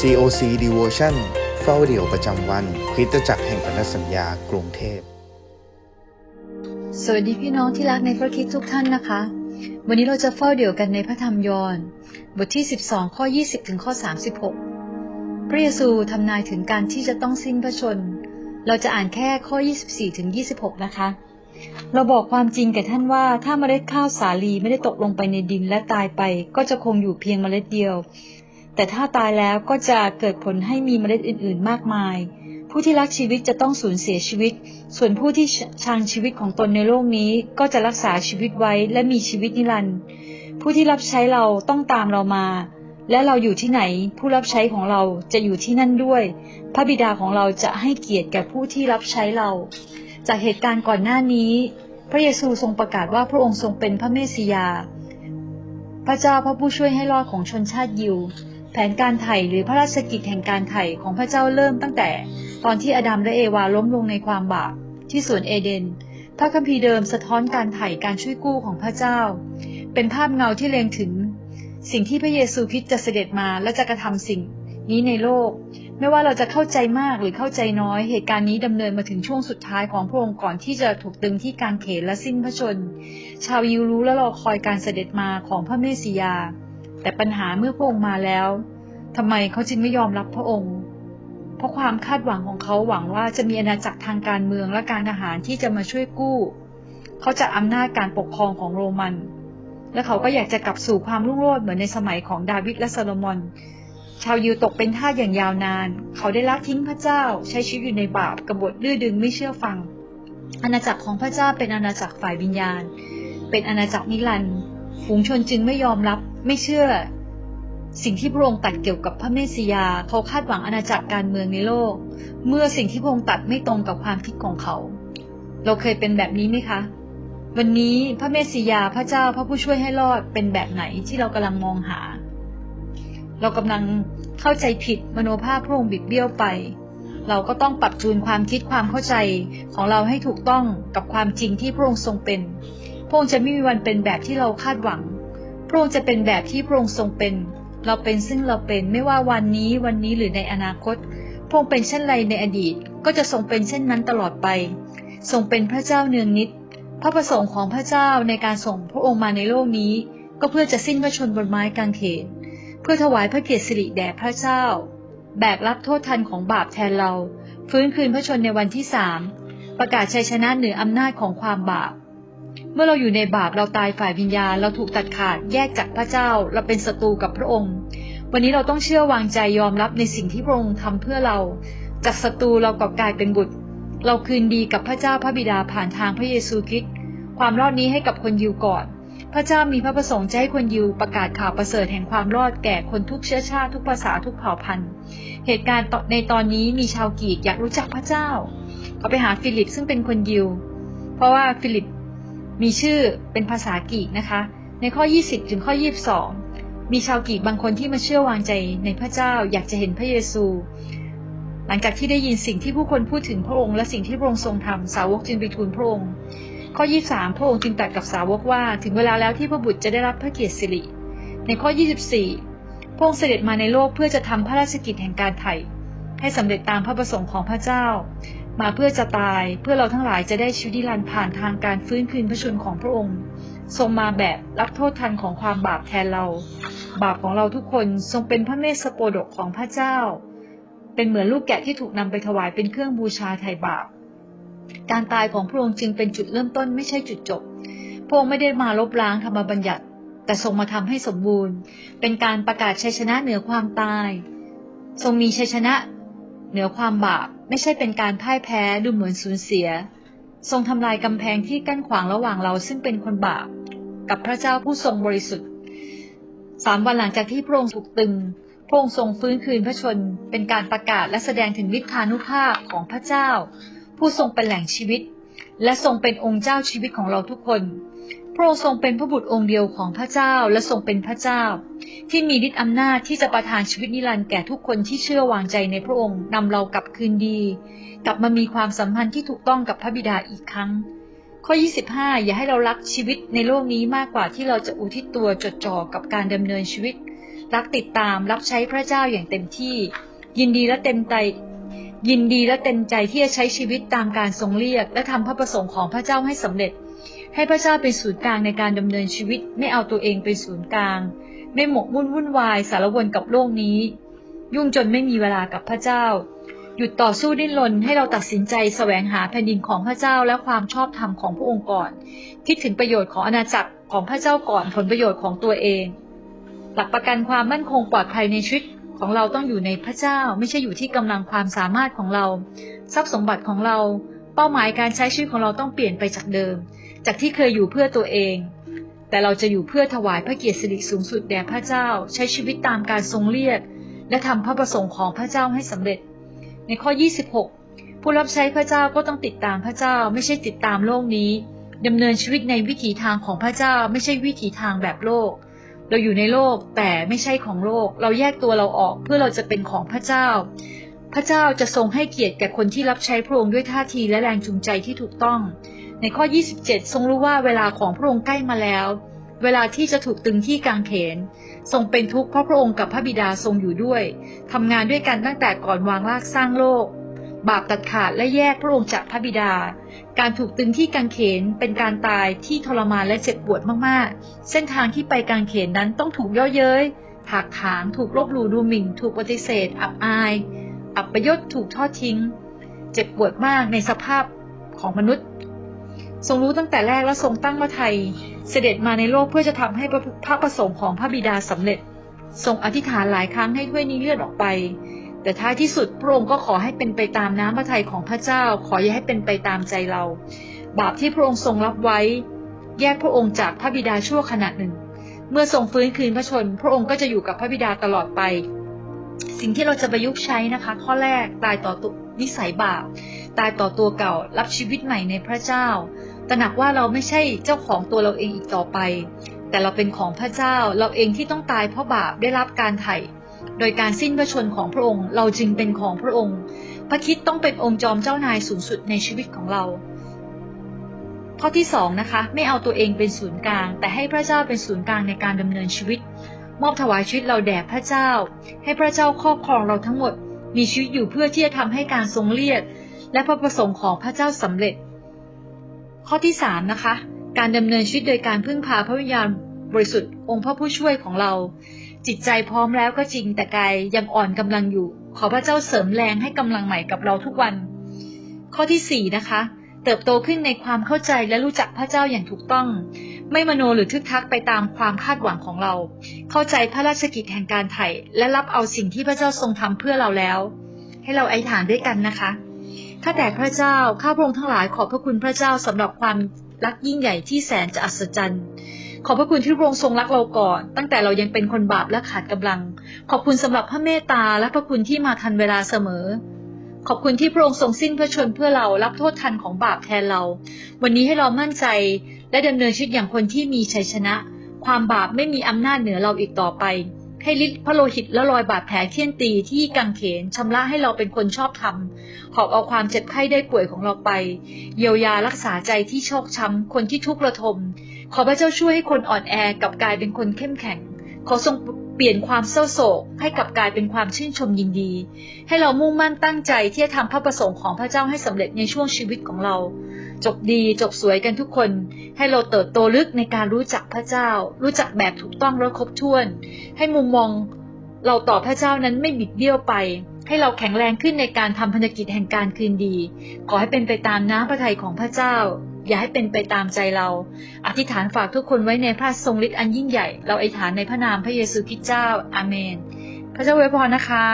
COC Devotion เฝ้าเดี่ยวประจำวันคริสตจักรแห่งพันธสัญญากรุงเทพ สวัสดีพี่น้องที่รักในพระคริสต์ทุกท่านนะคะ วันนี้เราจะเฝ้าเดี่ยวกันในพระธรรมยอห์นบทที่ 12 ข้อ 20 ถึงข้อ 36 พระเยซูทำนายถึงการที่จะต้องสิ้นพระชน เราจะอ่านแค่ข้อ 24 ถึง 26 นะคะ เราบอกความจริงแก่ท่านว่าถ้าเมล็ดข้าวสาลีไม่ได้ตกลงไปในดินและตายไป ก็จะคงอยู่เพียงเมล็ดเดียว แต่ถ้าตายแล้วก็จะเกิดผลให้มีเมล็ดอื่น ๆ มากมาย ผู้ที่รักชีวิตจะต้องสูญเสียชีวิต ส่วนผู้ที่ชังชีวิตของตนในโลกนี้ ก็จะรักษาชีวิตไว้และมีชีวิตนิรันดร์ ผู้ที่รับใช้เราต้องตามเรามา และเราอยู่ที่ไหน ผู้รับใช้ของเราจะอยู่ที่นั่นด้วย พระบิดาของเราจะให้เกียรติแก่ผู้ที่รับใช้เรา จากเหตุการณ์ก่อนหน้านี้ พระเยซูทรงประกาศว่าพระองค์ทรงเป็นพระเมสสิยา พระเจ้าพระผู้ช่วยให้รอดของชนชาติยิว แผนการไถ่หรือพระราชกิจแห่งการไถ่ของพระเจ้าเริ่มตั้งแต่ ตอนที่อดัมและเอวาล้มลงในความบาปที่สวนเอเดน พระคัมภีร์เดิมสะท้อนการไถ่การช่วยกู้ของพระเจ้า เป็นภาพเงาที่เล็งถึง สิ่งที่พระเยซูคริสต์จะเสด็จมาและจะกระทำสิ่งนี้ในโลก ไม่ว่าเราจะเข้าใจมากหรือเข้าใจน้อย เหตุการณ์นี้ดำเนินมาถึงช่วงสุดท้ายของพระองค์ก่อนที่จะถูกตึงที่กางเขนและสิ้นพระชน ชาวยิวรู้และรอคอยการเสด็จมาของพระเมสสิยา แต่ปัญหาเมื่อพระองค์มาแล้วทำไมเขาจึงไม่ยอมรับพระองค์ เพราะความคาดหวังของเขาหวังว่าจะมีอาณาจักรทางการเมืองและการทหารที่จะมาช่วยกู้ เขาจะอำนาจการปกครองของโรมัน และเขาก็อยากจะกลับสู่ความรุ่งโรจน์เหมือนในสมัยของดาวิดและโซโลมอน ชาวยิวตกเป็นทาสอย่างยาวนาน เขาได้ละทิ้งพระเจ้า ใช้ชีวิตอยู่ในบาปกบฏดื้อดึงไม่เชื่อฟัง อาณาจักรของพระเจ้าเป็นอาณาจักรฝ่ายวิญญาณ เป็นอาณาจักรนิรันดร์ฝูงชนจึงไม่ยอมรับ ไม่เชื่อ สิ่งที่พระองค์ตัดเกี่ยวกับพระเมสสิยา เขาคาดหวังอาณาจักรการเมืองในโลก เมื่อสิ่งที่พระองค์ตัดไม่ตรงกับความคิดของเขา เราเคยเป็นแบบนี้ไหมคะ วันนี้พระเมสสิยาพระเจ้าพระผู้ช่วยให้รอดเป็นแบบไหนที่เรากำลังมองหา เรากำลังเข้าใจผิดมโนภาพพระองค์บิดเบี้ยวไปเราก็ต้องปรับจูนความคิดความเข้าใจของเราให้ถูกต้องกับความจริงที่พระองค์ทรงเป็น พระองค์จะไม่มีวันเป็นแบบที่เราคาดหวัง ระองค์จะเป็นแบบที่พระองค์ทรงเป็น เราเป็นซึ่งเราเป็นไม่ว่าวันนี้วันนี้หรือในอนาคต พระองค์เป็นเช่นไรในอดีต ก็จะทรงเป็นเช่นนั้นตลอดไป ทรงเป็นพระเจ้าเนืองนิด พระประสงค์ของพระเจ้าในการส่งพระองค์มาในโลกนี้ ก็เพื่อจะสิ้นพระชนบนไม้กางเขน เพื่อถวายพระเกียรติสิริแด่พระเจ้า แบกรับโทษทันของบาปแทนเรา ฟื้นคืนพระชนในวันที่สามประกาศชัยชนะเหนืออำนาจของความบาป เมื่อเราอยู่ในบาปเราตายฝ่ายวิญญาณ เราถูกตัดขาดแยกจากพระเจ้า เราเป็นศัตรูกับพระองค์ วันนี้เราต้องเชื่อวางใจยอมรับในสิ่งที่พระองค์ทำเพื่อเรา จากศัตรูเรากลับกลายเป็นบุตร เราคืนดีกับพระเจ้าพระบิดาผ่านทางพระเยซูคริสต์ความรอดนี้ให้กับคนยิวก่อน พระเจ้ามีพระประสงค์จะให้คนยิวประกาศข่าวประเสริฐแห่งความรอดแก่คนทุกเชื้อชาติทุกภาษาทุกเผ่าพันธุ์ เหตุการณ์ในตอนนี้มีชาวกรีกอยากรู้จักพระเจ้าเขาไปหาฟิลิปซึ่งเป็นคนยิว เพราะว่าฟิลิป มีชื่อเป็นภาษากรีกนะคะ ในข้อ 20 ถึงข้อ 22 มีชาวกรีกบางคนที่มาเชื่อวางใจในพระเจ้าอยากจะเห็นพระเยซู หลังจากที่ได้ยินสิ่งที่ผู้คนพูดถึงพระองค์และสิ่งที่พระองค์ทรงทำสาวกจึงไปทูลพระองค์ ข้อ 23 พระองค์จึงตรัสกับสาวกว่า ถึงเวลาแล้วที่พระบุตรจะได้รับพระเกียรติสิริ ในข้อ 24 พระองค์เสด็จมาในโลกเพื่อจะทำพระราชกิจแห่งการไถ่ให้สำเร็จตามพระประสงค์ของพระเจ้า มาเพื่อจะตายเพื่อเราทั้งหลายจะได้ชีวิตนิรันดร์ผ่านทางการฟื้นคืนพระชนของพระองค์ ทรงมาแบบรับโทษทันของความบาปแทนเรา บาปของเราทุกคนทรงเป็นพระเมสสโปดกของพระเจ้า เป็นเหมือนลูกแกะที่ถูกนำไปถวายเป็นเครื่องบูชาไถ่บาป การตายของพระองค์จึงเป็นจุดเริ่มต้นไม่ใช่จุดจบ พระองค์ไม่ได้มาลบล้างธรรมบัญญัติ แต่ทรงมาทำให้สมบูรณ์ เป็นการประกาศชัยชนะเหนือความตาย ทรงมีชัยชนะ เหนือความบาปไม่ใช่เป็นการพ่ายแพ้ดูเหมือนสูญเสีย ทรงทำลายกำแพงที่กั้นขวางระหว่างเราซึ่งเป็นคนบาป กับพระเจ้าผู้ทรงบริสุทธิ์สามวันหลังจากที่พระองค์ถูกตึงพระองค์ทรงฟื้นคืนพระชน เป็นการประกาศและแสดงถึงฤทธานุภาพของพระเจ้า ผู้ทรงเป็นแหล่งชีวิต และทรงเป็นองค์เจ้าชีวิตของเราทุกคน พระองค์ทรงเป็นพระบุตรองค์เดียวของพระเจ้าและทรงเป็นพระเจ้า ที่มีฤทธิ์อำนาจที่จะประทานชีวิตนิรันดร์แก่ทุกคนที่เชื่อวางใจในพระองค์นำเรากลับคืนดี กลับมามีความสัมพันธ์ที่ถูกต้องกับพระบิดาอีกครั้ง ข้อ 25 อย่าให้เรารักชีวิตในโลกนี้มากกว่าที่เราจะอุทิศตัวจดจ่อกับการดำเนินชีวิต รักติดตามรับใช้พระเจ้าอย่างเต็มที่ ยินดีและเต็มใจ ยินดีและเต็มใจที่จะใช้ชีวิตตามการทรงเรียก และทำพระประสงค์ของพระเจ้าให้สำเร็จ ให้พระเจ้าเป็นศูนย์กลางในการดำเนินชีวิต ไม่เอาตัวเองเป็นศูนย์กลาง ไม่หมกมุ่นวุ่นวายสารวนกับโลกนี้ ยุ่งจนไม่มีเวลากับพระเจ้า หยุดต่อสู้ดิ้นรนให้เราตัดสินใจแสวงหาแผ่นดินของพระเจ้าและความชอบธรรมของพระองค์ก่อน คิดถึงประโยชน์ของอาณาจักรของพระเจ้าก่อนผลประโยชน์ของตัวเองหลักประกันความมั่นคงปลอดภัยในชีวิต ของเราต้องอยู่ในพระเจ้าไม่ใช่อยู่ที่กำลังความสามารถของเรา ทรัพย์สมบัติของเรา เป้าหมายการใช้ชีวิตของเราต้องเปลี่ยนไปจากเดิม จากที่เคยอยู่เพื่อตัวเอง แต่เราจะอยู่เพื่อถวายพระเกียรติสิริสูงสุดแด่พระเจ้า ใช้ชีวิตตามการทรงเรียก และทำพระประสงค์ของพระเจ้าให้สำเร็จ ในข้อ 26 ผู้รับใช้พระเจ้าก็ต้องติดตามพระเจ้า ไม่ใช่ติดตามโลกนี้ดำเนินชีวิตในวิถีทางของพระเจ้าไม่ใช่วิถีทางแบบโลก เราอยู่ในโลกแต่ไม่ใช่ของโลก เราแยกตัวเราออกเพื่อเราจะเป็นของพระเจ้า พระเจ้าจะทรงให้เกียรติแก่คนที่รับใช้พระองค์ด้วยท่าทีและแรงจูงใจที่ถูกต้อง ในข้อ 27 ทรงรู้ว่าเวลาของพระองค์ใกล้มาแล้ว เวลาที่จะถูกตึงที่กางเขน ทรงเป็นทุกข์เพราะพระองค์กับพระบิดาทรงอยู่ด้วยทำงานด้วยกันตั้งแต่ก่อนวางรากสร้างโลก บาปตัดขาดและแยกพระองค์จากพระบิดา การถูกตึงที่กางเขนเป็นการตายที่ทรมานและเจ็บปวดมากๆ เส้นทางที่ไปกางเขนนั้นต้องถูกย่อเย้ยถากถาง ถูกลบหลู่ดูหมิ่น ถูกปฏิเสธ อับอาย อับประยศถูกทอดทิ้ง เจ็บปวดมากในสภาพของมนุษย์ ทรงรู้ตั้งแต่แรกและทรงตั้งพระทย เสด็จมาในโลกเพื่อจะทำให้พระประสงค์ของพระบิดาสำเร็จ ทรงอธิษฐานหลายครั้งให้ถ้วยนี้เลื่อนออกไป แต่ท้ายที่สุดพระองค์ก็ขอให้เป็นไปตามน้ำพระทัยของพระเจ้า ขออย่าให้เป็นไปตามใจเรา บาปที่พระองค์ทรงรับไว้ แยกพระองค์จากพระบิดาชั่วขณะหนึ่ง เมื่อทรงฟื้นคืนพระชน พระองค์ก็จะอยู่กับพระบิดาตลอดไป สิ่งที่เราจะประยุกต์ใช้นะคะ ข้อแรกตายต่อตุนิสัยบาป ตายต่อตัวเก่า รับชีวิตใหม่ในพระเจ้า ตระหนักว่าเราไม่ใช่เจ้าของตัวเราเองอีกต่อไป แต่เราเป็นของพระเจ้า เราเองที่ต้องตายเพราะบาปได้รับการไถ่ โดยการสิ้นพระชนของพระองค์ เราจึงเป็นของพระองค์ พระคิดต้องเป็นองค์จอมเจ้านายสูงสุดในชีวิตของเรา ข้อที่สองนะคะ ไม่เอาตัวเองเป็นศูนย์กลาง แต่ให้พระเจ้าเป็นศูนย์กลางในการดำเนินชีวิต มอบถวายชีวิตเราแด่พระเจ้า ให้พระเจ้าครอบครองเราทั้งหมด มีชีวิตอยู่เพื่อที่จะทำให้การทรงเรียก และพระประสงค์ของพระเจ้าสำเร็จ ข้อที่สามนะคะ การดำเนินชีวิตโดยการพึ่งพาพระวิญญาณบริสุทธิ์องค์พระผู้ช่วยของเรา จิตใจพร้อมแล้วก็จริงแต่กายยังอ่อนกำลังอยู่ ขอพระเจ้าเสริมแรงให้กำลังใหม่กับเราทุกวัน ข้อที่สี่นะคะ เติบโตขึ้นในความเข้าใจและรู้จักพระเจ้าอย่างถูกต้อง ไม่มโนหรือทึกทักไปตามความคาดหวังของเรา เข้าใจพระราชกิจแห่งการไถ่และรับเอาสิ่งที่พระเจ้าทรงทำเพื่อเราแล้ว ให้เราไอถานด้วยกันนะคะข้าแต่พระเจ้าข้าพระองค์ทั้งหลายขอบพระคุณพระเจ้าสำหรับความรักยิ่งใหญ่ที่แสนจะอัศจรรย์ ขอบพระคุณที่พระองค์ทรงรักเราก่อน ตั้งแต่เรายังเป็นคนบาปและขาดกำลัง ขอบคุณสำหรับพระเมตตาและพระคุณที่มาทันเวลาเสมอ ขอบคุณที่พระองค์ทรงสิ้นพระชนเพื่อเรารับโทษทันของบาปแทนเรา วันนี้ให้เรามั่นใจและดำเนินชีวิตอย่างคนที่มีชัยชนะ ความบาปไม่มีอำนาจเหนือเราอีกต่อไป ให้ฤทธิ์พระโลหิตและรอยบาดแผลเคี่ยนตีที่กังเขนชำระให้เราเป็นคนชอบธรรมหอบเอาความเจ็บไข้ได้ป่วยของเราไป เยียวยารักษาใจที่โชคช้ำคนที่ทุกข์ระทม ขอพระเจ้าช่วยให้คนอ่อนแอกลับกลายเป็นคนเข้มแข็ง ขอทรงเปลี่ยนความเศร้าโศกให้กลับกลายเป็นความชื่นชมยินดี ให้เรามุ่งมั่นตั้งใจที่จะทำพระประสงค์ของพระเจ้าให้สำเร็จในช่วงชีวิตของเรา จบดีจบสวยกันทุกคน ให้เราเติบโตลึกในการรู้จักพระเจ้า รู้จักแบบถูกต้องและครบถ้วน ให้มุมมองเราต่อพระเจ้านั้นไม่บิดเบี้ยวไป ให้เราแข็งแรงขึ้นในการทำพันธกิจแห่งการคืนดี ขอให้เป็นไปตามน้ำพระทัยของพระเจ้า อย่าให้เป็นไปตามใจเรา อธิษฐานฝากทุกคนไว้ในพระทรงฤทธิ์อันยิ่งใหญ่ เราอธิษฐานในพระนามพระเยซูคริสต์เจ้า อาเมน พระเจ้าอวยพรนะคะ